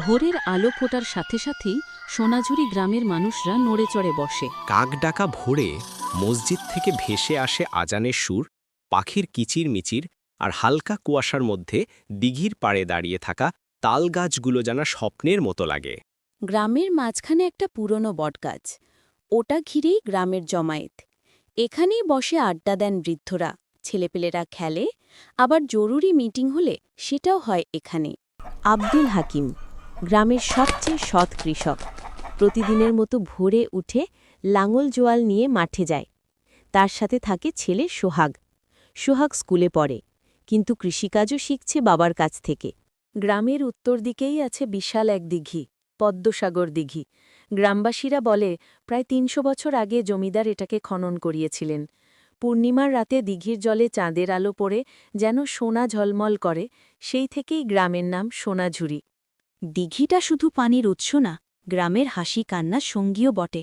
ভোরের আলো ফোটার সাথে সাথেই সোনাঝুরি গ্রামের মানুষরা নড়ে চড়ে বসে। কাক ডাকা ভোরে মসজিদ থেকে ভেসে আসে আজানের সুর পাখির কিচির মিচির আর হালকা কুয়াশার মধ্যে দিঘির পাড়ে দাঁড়িয়ে থাকা তাল গাছগুলো যেন স্বপ্নের মতো লাগে। গ্রামের মাঝখানে একটা পুরনো বটগাছ। ওটা ঘিরেই গ্রামের জমায়েত। এখানেই বসে আড্ডা দেন বৃদ্ধরা। ছেলেপেলেরা খেলে আবার জরুরি মিটিং হলে সেটাও হয় এখানে। আব্দুল হাকিম গ্রামের সবচেয়ে সৎ কৃষক। প্রতিদিনের মতো ভোরে উঠে লাঙল জোয়াল নিয়ে মাঠে যায়। তার সাথে থাকে ছেলে সোহাগ। সোহাগ স্কুলে পড়ে, কিন্তু কৃষিকাজও শিখছে বাবার কাছ থেকে। গ্রামের উত্তর দিকেই আছে বিশাল এক দিঘি, পদ্মসাগর দিঘি। গ্রামবাসীরা বলে, প্রায় তিনশো বছর আগে জমিদার এটাকে খনন করিয়েছিলেন। পূর্ণিমার রাতে দিঘির জলে চাঁদের আলো পড়ে, যেন সোনা ঝলমল করে, সেই থেকেই গ্রামের নাম সোনাঝুরি। দিঘিটা শুধু পানির উৎস না গ্রামের হাসি কান্না সঙ্গীও বটে।